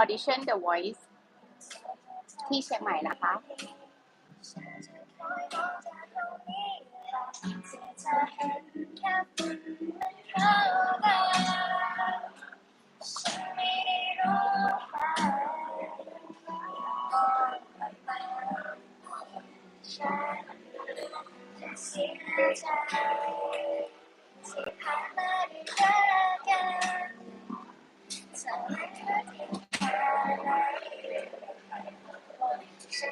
Audition The Voice ที่เชียงใหม่นะคะ ไ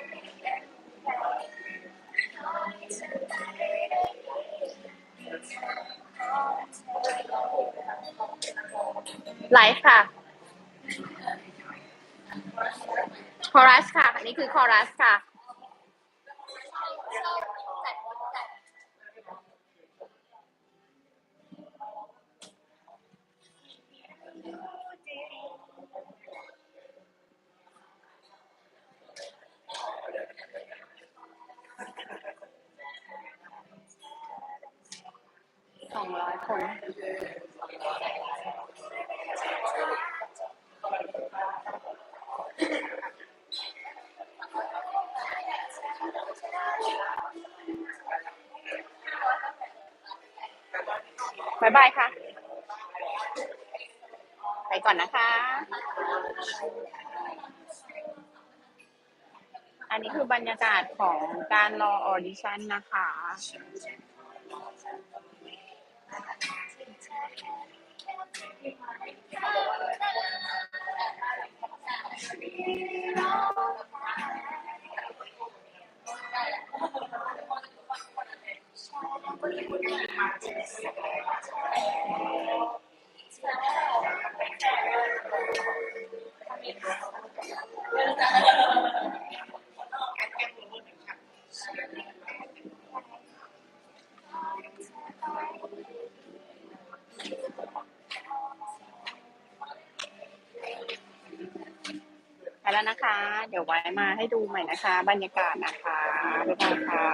ลฟ์ค่ะ คอรัสค่ะ อันนี้คือคอรัสค่ะ ส องร้อยคนบายบายค่ะ ไปก่อนนะคะ อันนี้คือบรรยากาศของการรอออดิชั่นนะคะ ไป แล้วนะคะ เดี๋ยวไว้มาให้ดูใหม่นะคะ บรรยากาศนะคะบ๊ายบายค่ะ